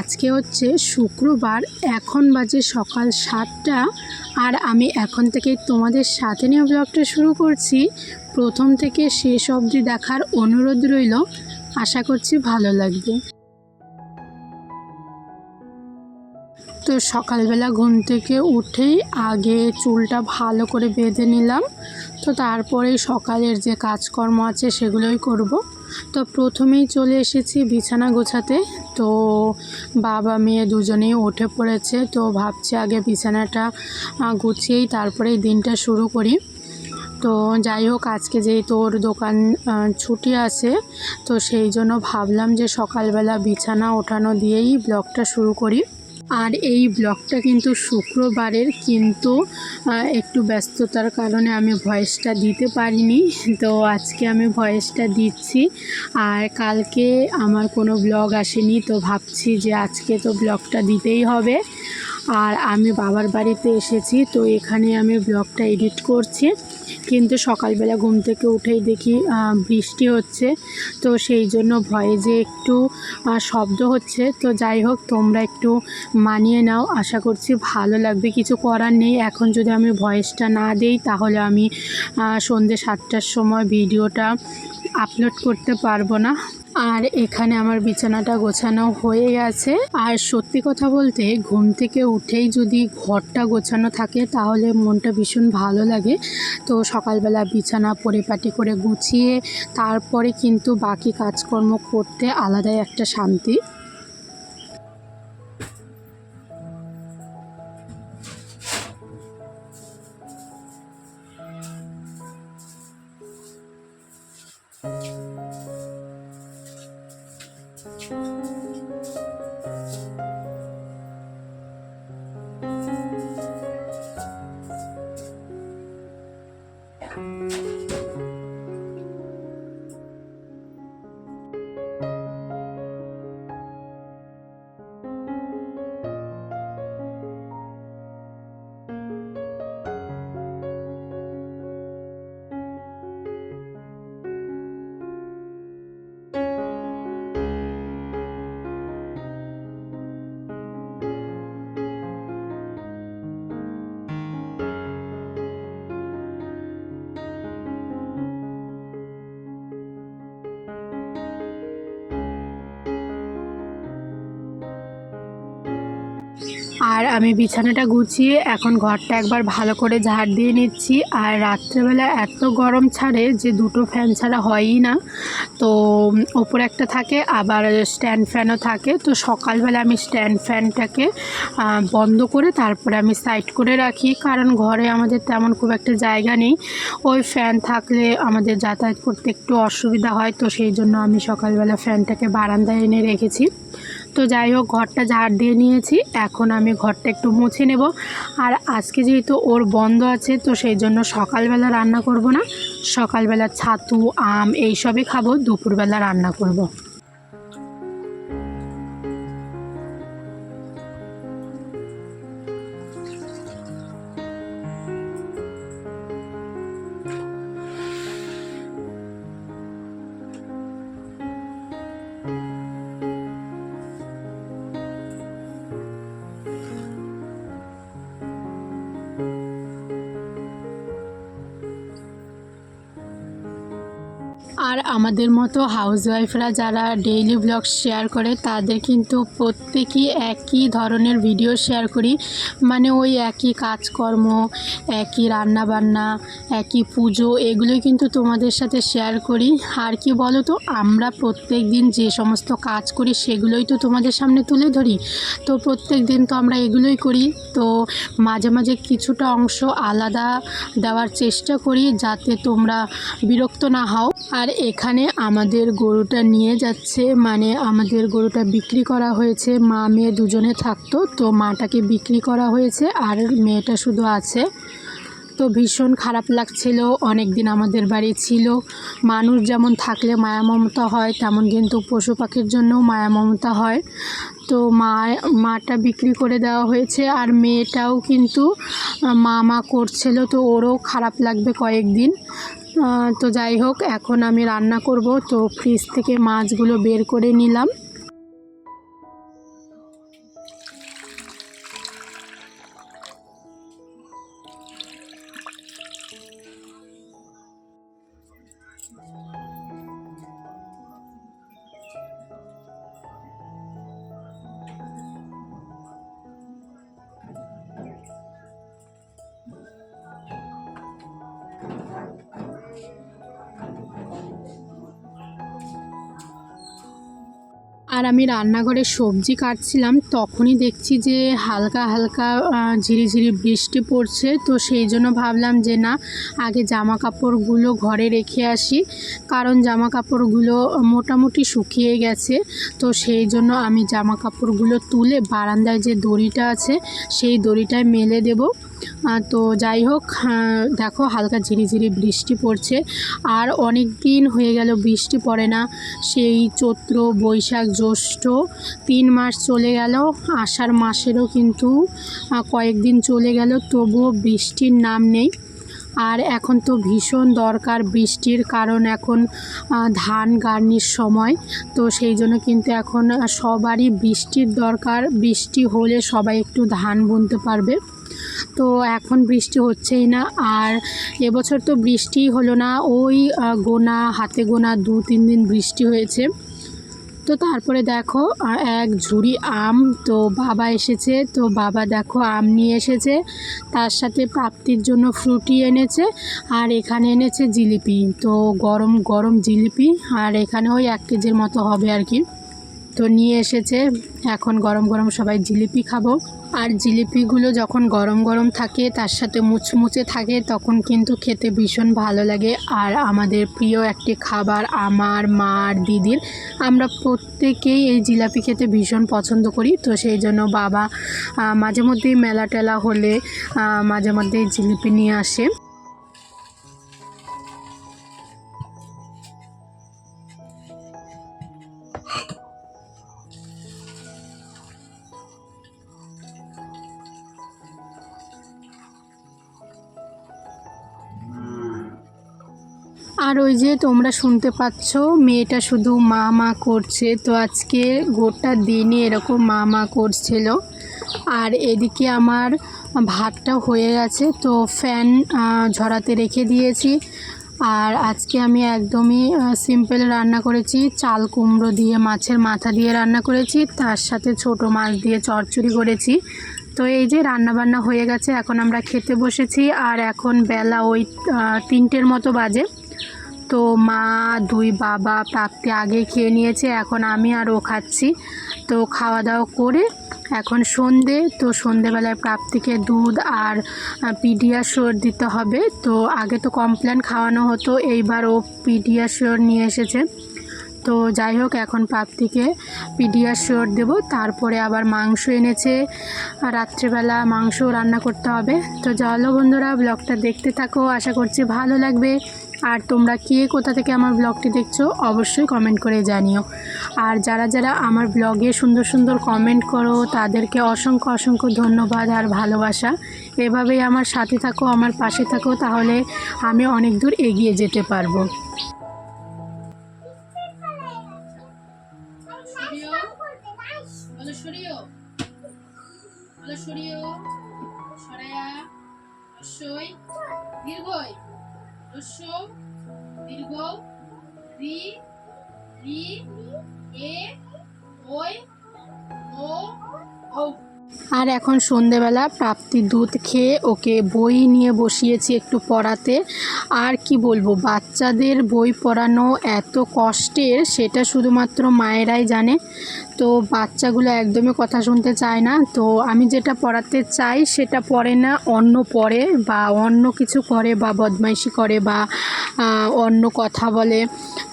আজকে হচ্ছে শুক্রবার, এখন বাজে সকাল সাতটা। আর আমি এখন থেকে তোমাদের সাথে নিয়ে ব্লগটা শুরু করছি। প্রথম থেকে শেষ অবধি দেখার অনুরোধ রইল। আশা করছি ভালো লাগবে। তো সকালবেলা ঘুম থেকে উঠেই আগে চুলটা ভালো করে বেঁধে নিলাম। তো তারপরে সকালের যে কাজকর্ম আছে সেগুলোই করব। তো প্রথমেই চলে এসেছি বিছানা গোছাতে। তো বাবা, মেয়ে দুজনেই উঠে পড়েছে। তো ভাবছি আগে বিছানাটা গুছিয়েই তারপরেই দিনটা শুরু করি। তো যাই হোক, আজকে যেই তোর দোকান ছুটি আছে, তো সেই জন্য ভাবলাম যে সকালবেলা বিছানা ওঠানো দিয়েই ব্লগটা শুরু করি। আর এই ব্লগটা কিন্তু শুক্রবারের, কিন্তু একটু ব্যস্ততার কারণে আমি ভয়েসটা দিতে পারিনি। তো আজকে আমি ভয়েসটা দিচ্ছি। আর কালকে আমার কোনো ব্লগ আসেনি, তো ভাবছি যে আজকে তো ব্লগটা দিতেই হবে। আর আমি বাবার বাড়িতে এসেছি, তো এখানে আমি ব্লগটা এডিট করছি। কিন্তু সকালবেলা ঘুম থেকে উঠেই দেখি বৃষ্টি হচ্ছে। তো সেই জন্য ভয়ে যে একটু শব্দ হচ্ছে। তো যাই হোক, তোমরা একটু মানিয়ে নাও। আশা করছি ভালো লাগবে। কিছু করার নেই। এখন যদি আমি ভয়েসটা না দেই, তাহলে আমি সন্ধ্যে সাতটার সময় ভিডিওটা আপলোড করতে পারব না। আর এখানে আমার বিছানাটা গোছানো হয়ে গেছে। আর সত্যি কথা বলতে ঘুম থেকে উঠেই যদি ঘরটা গোছানো থাকে, তাহলে মনটা ভীষণ ভালো লাগে। তো সকালবেলা বিছানা পরিপাটি করে গুছিয়ে, তারপরে কিন্তু বাকি কাজকর্ম করতে আলাদাই একটা শান্তি। আর আমি বিছানাটা গুছিয়ে এখন ঘরটা একবার ভালো করে ঝাড় দিয়ে নিচ্ছি। আর রাত্রেবেলা এত গরম ছাড়ে যে দুটো ফ্যান ছাড়া হয়ই না। তো ওপরে একটা থাকে, আবার স্ট্যান্ড ফ্যানও থাকে। তো সকালবেলা আমি স্ট্যান্ড ফ্যানটাকে বন্ধ করে তারপরে আমি সাইড করে রাখি। কারণ ঘরে আমাদের তেমন খুব একটা জায়গা নেই। ওই ফ্যান থাকলে আমাদের যাতায়াত করতে একটু অসুবিধা হয়। তো সেই জন্য আমি সকালবেলা ফ্যানটাকে বারান্দায় এনে রেখেছি। তো যাই হোক, ঘরটা ঝাড় দিয়ে নিয়েছি। এখন আমি ঘরটা একটু মুছে নেব। আর আজকে যেহেতু ওর বন্ধ আছে, তো সেই জন্য সকালবেলা রান্না করব না। সকালবেলা ছাতু, আম, এইসবই খাব, দুপুরবেলা রান্না করব। আর আমাদের মতো হাউসওয়াইফরা যারা ডেইলি ব্লগ শেয়ার করে, তাদের কিন্তু প্রত্যেকই একই ধরনের ভিডিও শেয়ার করি। মানে ওই একই কাজকর্ম, একই রান্নাবান্না, একই পুজো, এগুলোই কিন্তু তোমাদের সাথে শেয়ার করি। আর কি বলো তো আমরা প্রত্যেক দিন যে সমস্ত কাজ করি, সেগুলোই তো তোমাদের সামনে তুলে ধরি। তো প্রত্যেক দিন তো আমরা এগুলোই করি। তো মাঝে মাঝে কিছুটা অংশ আলাদা দেওয়ার চেষ্টা করি, যাতে তোমরা বিরক্ত না হও। আর এখানে আমাদের গরুটা নিয়ে যাচ্ছে মানে আমাদের গরুটা বিক্রি করা হয়েছে। মা, মেয়ে দুজনে থাকতো, তো মাটাকে বিক্রি করা হয়েছে আর মেয়েটা শুধু আছে। তো ভীষণ খারাপ লাগছিল অনেক দিন আমাদের বাড়ি ছিল। মানুষ যেমন থাকলে মায়া মমতা হয়, তেমন কিন্তু পশু পাখির জন্যও মায়া মমতা হয়। তো মা, মাটা বিক্রি করে দেওয়া হয়েছে আর মেয়েটাও কিন্তু, মা মা করছিল, তো ওরও খারাপ লাগবে কয়েকদিন। তো যাই হোক এখন আমি রান্না করব। তো ফ্রিজ থেকে মাছগুলো বের করে নিলাম। আমি রান্নাঘরে সবজি কাটছিলাম, তখনই দেখছি যে হালকা হালকা ঝিরিঝিরি বৃষ্টি পড়ছে। তো সেই জন্য ভাবলাম যে না, আগে জামা কাপড়গুলো ঘরে রেখে আসি। কারণ জামা কাপড়গুলো মোটামুটি শুকিয়ে গেছে। তো সেই জন্য আমি জামা কাপড়গুলো তুলে বারান্দায় যে দড়িটা আছে, সেই দড়িটায় মেলে দেব। তো যাই হোক দেখো হালকা ঝিরিঝিরি বৃষ্টি পড়ছে। আর অনেক দিন হয়ে গেল বৃষ্টি পড়ে না। সেই চৈত্র, বৈশাখ, জ্যৈষ্ঠ তিন মাস চলে গেল। আষাঢ় মাসেরও কিন্তু কয়েকদিন চলে গেল, তবুও বৃষ্টির নাম নেই। আর এখন তো ভীষণ দরকার বৃষ্টির, কারণ এখন ধান গার্নির সময়। তো সেই জন্য কিন্তু এখন সবারই বৃষ্টির দরকার। বৃষ্টি হলে সবাই একটু ধান বুনতে পারবে। তো এখন বৃষ্টি হচ্ছেই না। আর এবছর তো বৃষ্টিই হলো না। ওই গোনা, হাতে গোনা দু, তিন দিন বৃষ্টি হয়েছে। তো তারপরে দেখো এক ঝুড়ি আম, তো বাবা এসেছে। তো বাবা দেখো, আম নিয়ে এসেছে। তার সাথে প্রাপ্তির জন্য ফ্রুটি এনেছে। আর এখানে এনেছে জিলিপি। তো গরম গরম জিলিপি। আর এখানে ওই এক কেজির মতো হবে আর কি। তো নিয়ে এসেছে। এখন গরম গরম সবাই জিলিপি খাব। আর জিলিপিগুলো যখন গরম গরম থাকে, তার সাথে মুচমুচে থাকে, তখন কিন্তু খেতে ভীষণ ভালো লাগে। আর আমাদের প্রিয় একটি খাবার আমার মার দিদির। আমরা প্রত্যেকেই এই জিলাপি খেতে ভীষণ পছন্দ করি। তো সেই জন্য বাবা মাঝে মধ্যেই মেলা টেলা হলে মাঝে মধ্যেই জিলিপি নিয়ে আসে। আর ওই যে তোমরা শুনতে পাচ্ছ, মেয়েটা শুধু মা মা করছে। তো আজকে গোটা দিনই এরকম মা মা করছিল। আর এদিকে আমার ভাতটা হয়ে গেছে, তো ফ্যান ঝরাতে রেখে দিয়েছি। আর আজকে আমি একদমই সিম্পল রান্না করেছি। চাল কুমড়ো দিয়ে, মাছের মাথা দিয়ে রান্না করেছি। তার সাথে ছোট মাছ দিয়ে চচ্চড়ি করেছি। তো এই যে রান্না বান্না হয়ে গেছে, এখন আমরা খেতে বসেছি। আর এখন বেলা ওই তিনটের মতো বাজে। তো মা, দুই বাবা প্রাপ্তি আগে খেয়ে নিয়েছে, এখন আমি আর ও খাচ্ছি। তো খাওয়া দাওয়া করে এখন সন্ধে, তো সন্ধেবেলায় প্রাপ্তিকে দুধ আর পিডিয়াশোর দিতে হবে। তো আগে তো কমপ্লেন খাওয়ানো হতো, এইবার ও পিডিয়াশোর নিয়ে এসেছে। তো যাই হোক, এখন প্রাপ্তিকে পিডিয়াশোর দেবো, তারপরে আবার মাংস এনেছে। রাত্রেবেলা মাংস রান্না করতে হবে। তো চলো বন্ধুরা, ব্লগটা দেখতে থাকো, আশা করছি ভালো লাগবে। আর তোমরা কে কোথা থেকে আমার ব্লগটি দেখছ, অবশ্যই কমেন্ট করে জানিও। আর যারা যারা আমার ব্লগে সুন্দর সুন্দর কমেন্ট করো, তাদেরকে অসংখ্য অসংখ্য ধন্যবাদ আর ভালোবাসা। এভাবেই আমার সাথে থাকো, আমার পাশে থাকো, তাহলে আমি অনেক দূর এগিয়ে যেতে পারব। সরায়া দীর্ঘ, রি রি, এ, ওই, ও ও আর এখন সন্ধেবেলা, প্রাপ্তি দুধ খেয়ে ওকে বই নিয়ে বসিয়েছি একটু পড়াতে। আর কি বলব, বাচ্চাদের বই পড়ানো এত কষ্টের, সেটা শুধুমাত্র মায়েরাই জানে। তো বাচ্চাগুলো একদমই কথা শুনতে চায় না। তো আমি যেটা পড়াতে চাই সেটা পড়ে না, অন্য পড়ে বা অন্য কিছু করে বা বদমাইশি করে বা অন্য কথা বলে।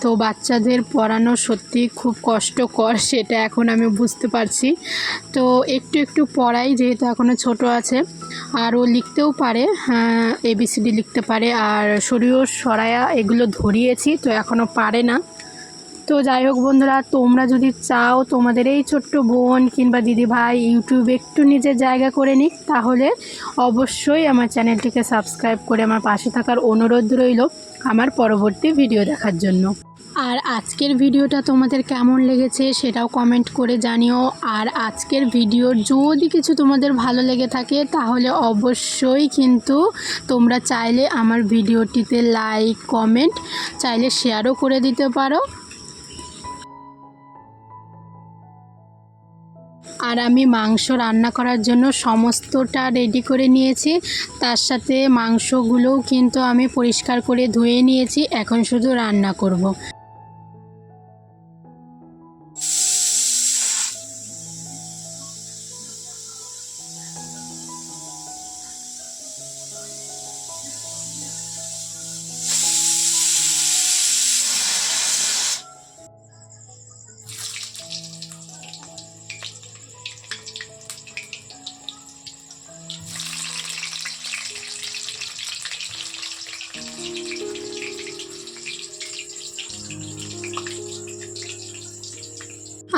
তো বাচ্চাদের পড়ানো সত্যি খুব কষ্টকর, সেটা এখন আমি বুঝতে পারছি। তো একটু একটু পড়াই, যেহেতু এখনও ছোট আছে। আর ও লিখতেও পারে এবিসিডি লিখতে পারে। আর শরীর সরায়া এগুলো ধরিয়েছি, তো এখনও পারে না। তো যাই হোক বন্ধুরা, তোমরা যদি চাও তোমাদের এই ছোট্ট বোন কিংবা দিদি ভাই ইউটিউবে একটু নিজের জায়গা করে নিক, তাহলে অবশ্যই আমার চ্যানেলটিকে সাবস্ক্রাইব করে আমার পাশে থাকার অনুরোধ রইল আমার পরবর্তী ভিডিও দেখার জন্য। আর আজকের ভিডিওটা তোমাদের কেমন লেগেছে সেটাও কমেন্ট করে জানিও। আর আজকের ভিডিওর যদি কিছু তোমাদের ভালো লেগে থাকে, তাহলে অবশ্যই কিন্তু তোমরা চাইলে আমার ভিডিওটিতে লাইক কমেন্ট চাইলে শেয়ারও করে দিতে পারো। আর আমি মাংস রান্না করার জন্য সমস্তটা রেডি করে নিয়েছি তার সাথে মাংসগুলোও কিন্তু আমি পরিষ্কার করে ধুয়ে নিয়েছি এখন শুধু রান্না করব।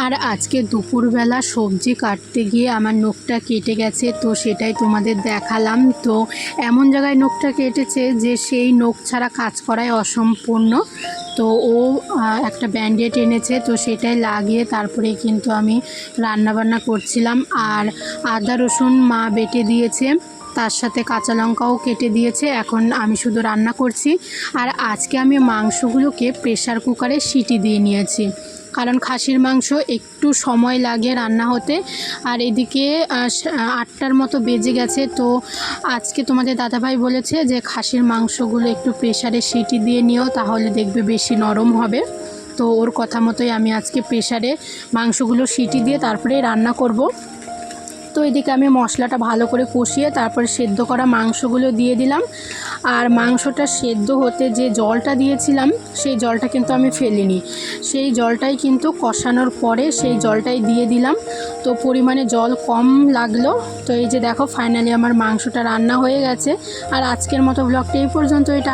আর আজকে দুপুরবেলা সবজি কাটতে গিয়ে আমার নখটা কেটে গেছে, তো সেটাই তোমাদের দেখালাম। তো এমন জায়গায় নখটা কেটেছে যে সেই নখ ছাড়া কাজ করাই অসম্পূর্ণ। তো ও একটা ব্যান্ডেড এনেছে, তো সেটাই লাগিয়ে তারপরে কিন্তু আমি রান্নাবান্না করছিলাম। আর আদা, রসুন মা বেটে দিয়েছে, তার সাথে কাঁচা লঙ্কাও কেটে দিয়েছে, এখন আমি শুধু রান্না করছি। আর আজকে আমি মাংসগুলোকে প্রেসার কুকারে সিটি দিয়ে নিয়েছি। কারণ খাসির মাংস একটু সময় লাগে রান্না হতে। আর এদিকে আটটার মতো বেজে গেছে, তো আজকে তোমাদের দাদাভাই বলেছে যে খাসির মাংসগুলো একটু প্রেশারে সিটি দিয়ে নিও, তাহলে দেখবে বেশি নরম হবে। তো ওর কথা মতোই আমি আজকে প্রেশারে মাংসগুলো সিটি দিয়ে তারপরে রান্না করব। তো এদিকে আমি মশলাটা ভালো করে কষিয়ে তারপরে সেদ্ধ করা মাংসগুলো দিয়ে দিলাম। আর মাংসটা সেদ্ধ হতে যে জলটা দিয়েছিলাম, সেই জলটা কিন্তু আমি ফেলিনি। সেই জলটাই কিন্তু কষানোর পরে সেই জলটাই দিয়ে দিলাম। তো পরিমাণে জল কম লাগল। তো এই যে দেখো ফাইনালি আমার মাংসটা রান্না হয়ে গেছে। আর আজকের মতো ব্লগটা এই পর্যন্ত এটা